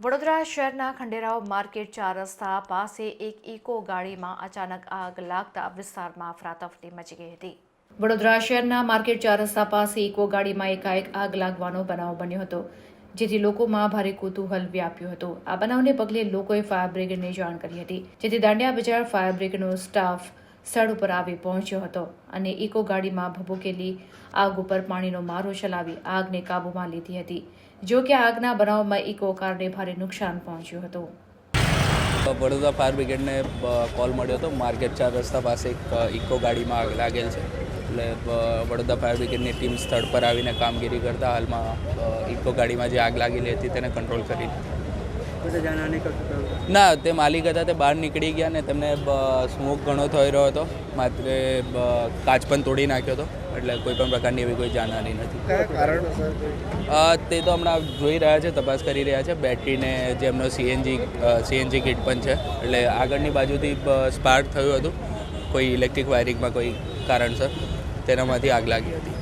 વડોદરા શહેરના ખંડેરાવ માર્કેટ ચાર રસ્તા પાસે એક ઇકો ગાડીમાં અચાનક આગ લાગતા વિસ્તારમાં અફરાતફરી મચી ગઈ હતી. વડોદરા શહેરના માર્કેટ ચાર રસ્તા પાસે ઇકો ગાડીમાં એકાએક આગ લાગવાનો બનાવ બન્યો હતો, જેથી લોકોમાં ભારે કુતૂહલ વ્યાપ્યું હતું. આ બનાવને પગલે લોકોએ ફાયર બ્રિગેડને જાણ કરી હતી, જેથી દાંડિયા બજાર ફાયર બ્રિગેડનો સ્ટાફ સ્થળ ઉપર આવી પહોંચ્યો હતો અને ઇકો ગાડીમાં ભભૂકેલી આગ ઉપર પાણીનો મારો ચલાવી આગને કાબૂમાં લીધી હતી, જો કે આગના બનાવમાં ઇકો કારને ભારે નુકસાન પહોંચ્યું હતું. વડોદરા ફાયર બ્રિગેડને કોલ મળ્યો હતો. માર્કેટ ચાર રસ્તા પાસે એક ઇકો ગાડીમાં આગ લાગેલ છે. એટલે વડોદરા ફાયર બ્રિગેડની ટીમ સ્થળ પર આવીને કામગીરી કરતા હાલમાં ઇકો ગાડીમાં જે આગ લાગેલી હતી તેને કંટ્રોલ કરી ના તે માલિક હતા તે બહાર નીકળી ગયા ને તેમને સ્મોક ઘણો થઈ રહ્યો હતો. માત્ર કાચ પણ તોડી નાખ્યો હતો. એટલે કોઈ પણ પ્રકારની એવી કોઈ જાનહાની નથી. તે તો હમણાં જોઈ રહ્યા છે તપાસ કરી રહ્યા છે. બેટરીને જે એમનો સીએનજી સીએનજી કિટ પણ છે. એટલે આગળની બાજુથી સ્પાર્ક થયું હતું. કોઈ ઇલેક્ટ્રિક વાયરિંગમાં કોઈ કારણસર તેનામાંથી આગ લાગી હતી.